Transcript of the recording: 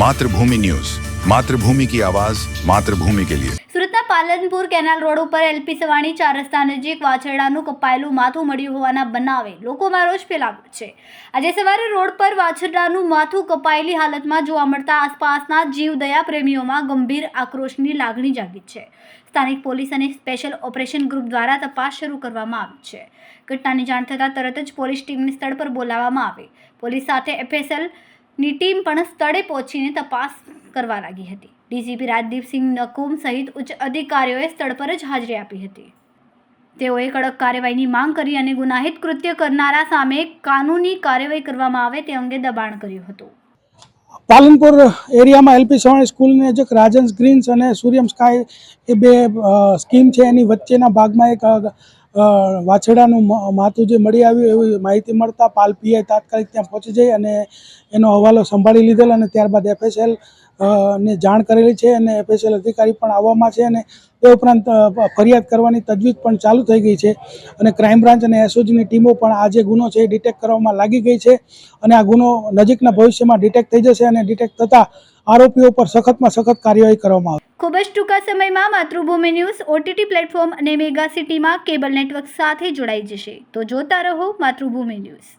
Mathrubhumi news. Mathrubhumi કી આવાજ, માતૃભૂમિ કે લિયે. સુરતના પાલનપુર કેનાલ રોડ ઉપર એલપી સવાણી ચાર રસ્તા નજીક વાછરડાનું કપાયેલું માથું મળ્યું હોવાના બનાવે લોકોમાં રોષ ફેલાવ્યો છે. આજે સવારે રોડ પર વાછરડાનું માથું કપાયેલી હાલતમાં જોવા મળતા આસપાસના જીવદયા પ્રેમીઓમાં ગંભીર આક્રોશની લાગણી જાગી છે. સ્થાનિક પોલીસ અને સ્પેશિયલ ઓપરેશન ગ્રુપ દ્વારા તપાસ શરૂ કરવામાં આવી છે. ઘટનાની જાણ થતાં તરત જ પોલીસ ટીમને સ્થળ પર બોલાવવામાં આવી. પોલીસ સાથે એફએસએલ ની ટીમ પણ સ્થળે પહોંચીને તપાસ કરવા લાગી હતી. ડીજીપી રાજદીપસિંહ નકુમ સહિત ઉચ્ચ અધિકારીઓએ સ્થળ પર જ હાજરી આપી હતી. તેઓએ કડક કાર્યવાહીની માંગ કરી અને ગુનાહિત કૃત્ય કરનારા સામે કાનૂની કાર્યવાહી કરવામાં આવે તે અંગે દબાણ કર્યું હતું. પાલનપુર એરિયામાં એલપી સવાણી સ્કૂલને જે રાજન્સ ગ્રીન્સ અને સૂર્યમ સ્કાય એ બે સ્કીમ છે. એની વચ્ચેના ભાગમાં એક મ- માથું જે મળી આવ્યું એવી માહિતી મળતા પાલ પીઆઈ તાત્કાલિક ત્યાં પહોંચી જઈ અને એનો હવાલો સંભાળી લીધેલ અને ત્યારબાદ એફએસએલ ને જાણ કરેલી છે અને એફએસએલ અધિકારી પણ આવવામાં છે અને તે ઉપરાંત ફરિયાદ કરવાની તજવીજ પણ ચાલુ થઈ ગઈ છે અને ક્રાઇમ બ્રાન્ચ અને એસઓજીની ટીમો પણ આ જે ગુનો છે એ ડિટેક્ટ કરવામાં લાગી ગઈ છે અને આ ગુનો નજીકના ભવિષ્યમાં ડિટેક્ટ થઈ જશે અને ડિટેક્ટ થતાં આરોપીઓ પર સખતમાં સખત કાર્યવાહી કરવામાં આવશે. ખૂબ જ ટૂંકા સમયમાં માતૃભૂમિ ન્યૂઝ ઓટીટી પ્લેટફોર્મ અને મેગા સિટીમાં કેબલ નેટવર્ક સાથે જોડાઈ જશે. તો જોતા રહો માતૃભૂમિ ન્યૂઝ.